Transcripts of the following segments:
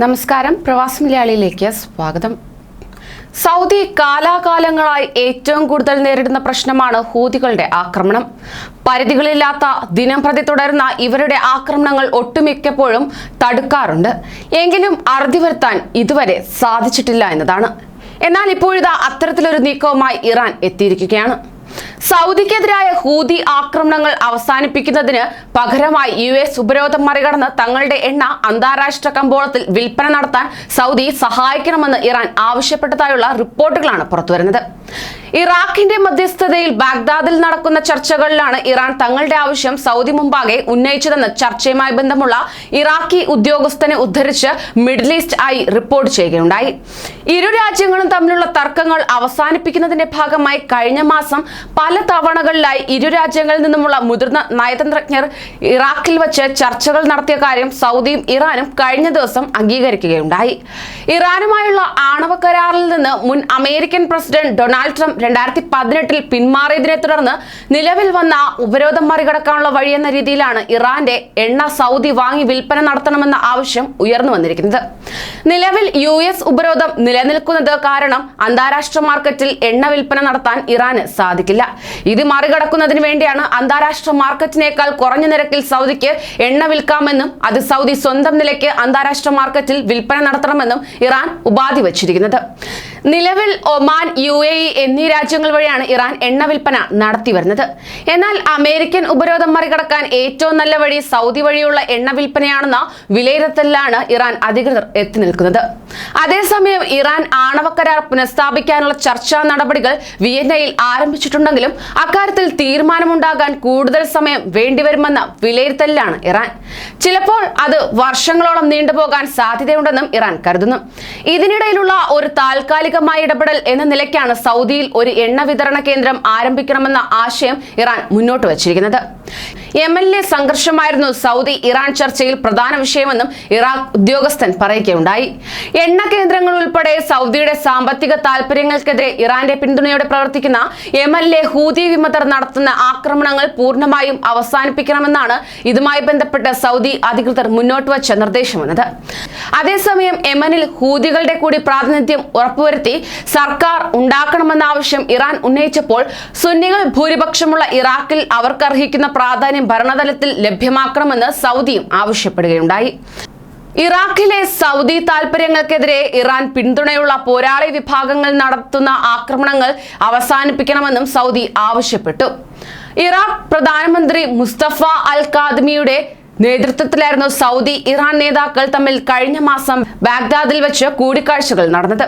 നമസ്കാരം. പ്രവാസി മലയാളിയിലേക്ക് സ്വാഗതം. സൗദി കാലാകാലങ്ങളായി ഏറ്റവും കൂടുതൽ നേരിടുന്ന പ്രശ്നമാണ് ഹൂതികളുടെ ആക്രമണം. പരിധികളില്ലാത്ത ദിനം പ്രതി തുടരുന്ന ഇവരുടെ ആക്രമണങ്ങൾ ഒട്ടുമിക്കപ്പോഴും തടുക്കാറുണ്ട്. എങ്കിലും അറുതി വരുത്താൻ ഇതുവരെ സാധിച്ചിട്ടില്ല എന്നതാണ്. എന്നാൽ ഇപ്പോഴിതാ അത്തരത്തിലൊരു നീക്കവുമായി ഇറാൻ എത്തിയിരിക്കുകയാണ്. സൗദിക്കെതിരായ ഹൂതി ആക്രമണങ്ങൾ അവസാനിപ്പിക്കുന്നതിന് പകരമായി യു എസ് ഉപരോധം മറികടന്ന് തങ്ങളുടെ എണ്ണ അന്താരാഷ്ട്ര കമ്പോളത്തിൽ വിൽപ്പന നടത്താൻ സൗദി സഹായിക്കണമെന്ന് ഇറാൻ ആവശ്യപ്പെട്ടതായുള്ള റിപ്പോർട്ടുകളാണ് പുറത്തുവരുന്നത്. ഇറാഖിന്റെ മധ്യസ്ഥതയിൽ ബാഗ്ദാദിൽ നടക്കുന്ന ചർച്ചകളിലാണ് ഇറാൻ തങ്ങളുടെ ആവശ്യം സൗദി മുമ്പാകെ ഉന്നയിച്ചതെന്ന് ചർച്ചയുമായി ബന്ധമുള്ള ഇറാഖി ഉദ്യോഗസ്ഥനെ ഉദ്ധരിച്ച് മിഡിൽ ഈസ്റ്റ് ഐ റിപ്പോർട്ട് ചെയ്യുകയുണ്ടായി. ഇരു രാജ്യങ്ങളും തമ്മിലുള്ള തർക്കങ്ങൾ അവസാനിപ്പിക്കുന്നതിന്റെ ഭാഗമായി കഴിഞ്ഞ മാസം പല തവണകളിലായി ഇരു രാജ്യങ്ങളിൽ നിന്നുമുള്ള മുതിർന്ന നയതന്ത്രജ്ഞർ ഇറാഖിൽ വച്ച് ചർച്ചകൾ നടത്തിയ കാര്യം സൗദിയും ഇറാനും കഴിഞ്ഞ ദിവസം അംഗീകരിക്കുകയുണ്ടായി. ഇറാനുമായുള്ള ആണവ കരാറിൽ നിന്ന് മുൻ അമേരിക്കൻ പ്രസിഡന്റ് ഡൊണാൾഡ് ട്രംപ് രണ്ടായിരത്തി പതിനെട്ടിൽ പിന്മാറിയതിനെ തുടർന്ന് നിലവിൽ വന്ന ഉപരോധം മറികടക്കാനുള്ള വഴിയെന്ന രീതിയിലാണ് ഇറാന്റെ എണ്ണ സൗദി വാങ്ങി വിൽപ്പന നടത്തണമെന്ന ആവശ്യം ഉയർന്നു വന്നിരിക്കുന്നത്. നിലവിൽ യു എസ് ഉപരോധം നിലനിൽക്കുന്നത് കാരണം അന്താരാഷ്ട്ര മാർക്കറ്റിൽ എണ്ണ വിൽപ്പന നടത്താൻ ഇറാന് സാധിക്കില്ല. ഇത് മറികടക്കുന്നതിന് വേണ്ടിയാണ് അന്താരാഷ്ട്ര മാർക്കറ്റിനേക്കാൾ കുറഞ്ഞ നിരക്കിൽ സൗദിക്ക് എണ്ണ വിൽക്കാമെന്നും അത് സൗദി സ്വന്തം നിലയ്ക്ക് അന്താരാഷ്ട്ര മാർക്കറ്റിൽ വിൽപ്പന നടത്തണമെന്നും ഇറാൻ ഉപാധി വച്ചിരിക്കുന്നത് നിലവിൽ ഒമാൻ യു എ ഇ എന്നീ രാജ്യങ്ങൾ വഴിയാണ് ഇറാൻ എണ്ണ വിൽപ്പന നടത്തി വരുന്നത്. എന്നാൽ അമേരിക്കൻ ഉപരോധം മറികടക്കാൻ ഏറ്റവും നല്ല വഴി സൗദി വഴിയുള്ള എണ്ണ വിൽപ്പനയാണെന്ന വിലയിരുത്തലിലാണ് ഇറാൻ അധികൃതർ എത്തി നിൽക്കുന്നത്. അതേസമയം ഇറാൻ ആണവ കരാർ പുനഃസ്ഥാപിക്കാനുള്ള ചർച്ചാ നടപടികൾ വിയന്നയിൽ ആരംഭിച്ചിട്ടുണ്ടെങ്കിലും അക്കാര്യത്തിൽ തീരുമാനമുണ്ടാകാൻ കൂടുതൽ സമയം വേണ്ടിവരുമെന്ന വിലയിരുത്തലിലാണ് ഇറാൻ. ചിലപ്പോൾ അത് വർഷങ്ങളോളം നീണ്ടുപോകാൻ സാധ്യതയുണ്ടെന്നും ഇറാൻ കരുതുന്നു. ഇതിനിടയിലുള്ള ഒരു താൽക്കാലികമായ ഇടപെടൽ എന്ന നിലയ്ക്കാണ് സൗദിയിൽ ഒരു എണ്ണ വിതരണ കേന്ദ്രം ആരംഭിക്കണമെന്ന ആശയം ഇറാൻ മുന്നോട്ട് വച്ചിരിക്കുന്നത്. യമനിലെ സംഘർഷമായിരുന്നു സൗദി ഇറാൻ ചർച്ചയിൽ പ്രധാന വിഷയമെന്നും ഇറാഖ് ഉദ്യോഗസ്ഥൻ പറയുകയുണ്ടായി. എണ്ണ കേന്ദ്രങ്ങൾ ഉൾപ്പെടെ സൗദിയുടെ സാമ്പത്തിക താൽപര്യങ്ങൾക്കെതിരെ ഇറാന്റെ പിന്തുണയോടെ പ്രവർത്തിക്കുന്ന യമനിലെ ഹൂതി വിമതർ നടത്തുന്ന ആക്രമണങ്ങൾ പൂർണമായും അവസാനിപ്പിക്കണമെന്നാണ് ഇതുമായി ബന്ധപ്പെട്ട് സൗദി അധികൃതർ മുന്നോട്ട് വച്ച നിർദ്ദേശം വന്നത് അതേസമയം യമനിൽ ഹൂതികളുടെ കൂടി പ്രാതിനിധ്യം ഉറപ്പുവരുത്തി സർക്കാർ ഉണ്ടാക്കണമെന്ന ആവശ്യം ഇറാൻ ഉന്നയിച്ചപ്പോൾ സുന്നികൾ ഭൂരിപക്ഷമുള്ള ഇറാഖിൽ അവർക്കർഹിക്കുന്ന പ്രാധാന്യം ഭരണതലത്തിൽ ലഭ്യമാക്കണമെന്ന് സൗദിയും ആവശ്യപ്പെടുകയുണ്ടായി. ഇറാഖിലെ സൗദി താൽപര്യങ്ങൾക്കെതിരെ ഇറാൻ പിന്തുണയുള്ള പോരാളി വിഭാഗങ്ങൾ നടത്തുന്ന ആക്രമണങ്ങൾ അവസാനിപ്പിക്കണമെന്നും സൗദി ആവശ്യപ്പെട്ടു. ഇറാഖ് പ്രധാനമന്ത്രി മുസ്തഫ അൽ കാദ്മിയുടെ നേതൃത്വത്തിലായിരുന്നു സൗദി ഇറാൻ നേതാക്കൾ തമ്മിൽ കഴിഞ്ഞ മാസം ബാഗ്ദാദിൽ വെച്ച് കൂടിക്കാഴ്ചകൾ നടന്നത്.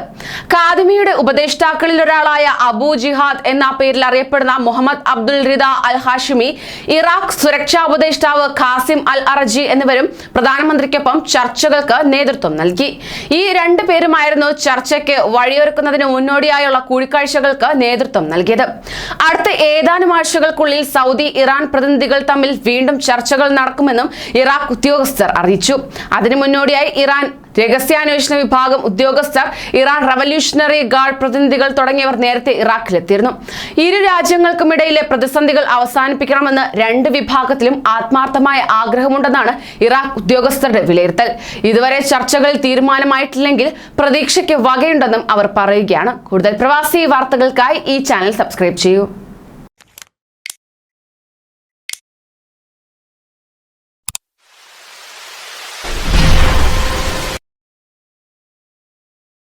കാദിമിയുടെ ഉപദേഷ്ടാക്കളിൽ ഒരാളായ അബു ജിഹാദ് എന്ന പേരിൽ അറിയപ്പെടുന്ന Muhammad Abdul Rida al Hashimi Iraq സുരക്ഷാ ഉപദേഷ്ടാവ് ഖാസിം അൽ അറജി എന്നിവരും പ്രധാനമന്ത്രിക്കൊപ്പം ചർച്ചകൾക്ക് നേതൃത്വം നൽകി. ഈ രണ്ടു പേരുമായിരുന്നു ചർച്ചയ്ക്ക് വഴിയൊരുക്കുന്നതിന് മുന്നോടിയായുള്ള കൂടിക്കാഴ്ചകൾക്ക് നേതൃത്വം നൽകിയത്. അടുത്ത ഏതാനും ആഴ്ചകൾക്കുള്ളിൽ സൗദി ഇറാൻ പ്രതിനിധികൾ തമ്മിൽ വീണ്ടും ചർച്ചകൾ നടക്കുമെന്നും ഇറാഖ് ഉദ്യോഗസ്ഥർ അറിയിച്ചു. അതിനു മുന്നോടിയായി ഇറാൻ രഹസ്യാന്വേഷണ വിഭാഗം ഉദ്യോഗസ്ഥർ ഇറാൻ റവല്യൂഷണറി ഗാർഡ് പ്രതിനിധികൾ തുടങ്ങിയവർ നേരത്തെ ഇറാഖിലെത്തിയിരുന്നു. ഇരു രാജ്യങ്ങൾക്കുമിടയിലെ പ്രതിസന്ധികൾ അവസാനിപ്പിക്കണമെന്ന് രണ്ട് വിഭാഗത്തിലും ആത്മാർത്ഥമായ ആഗ്രഹമുണ്ടെന്നാണ് ഇറാഖ് ഉദ്യോഗസ്ഥരുടെ വിലയിരുത്തൽ. ഇതുവരെ ചർച്ചകളിൽ തീരുമാനമായിട്ടില്ലെങ്കിൽ പ്രതീക്ഷയ്ക്ക് വകയുണ്ടെന്നും അവർ പറയുകയാണ്. കൂടുതൽ പ്രവാസി വാർത്തകൾക്കായി ഈ ചാനൽ സബ്സ്ക്രൈബ് ചെയ്യൂ.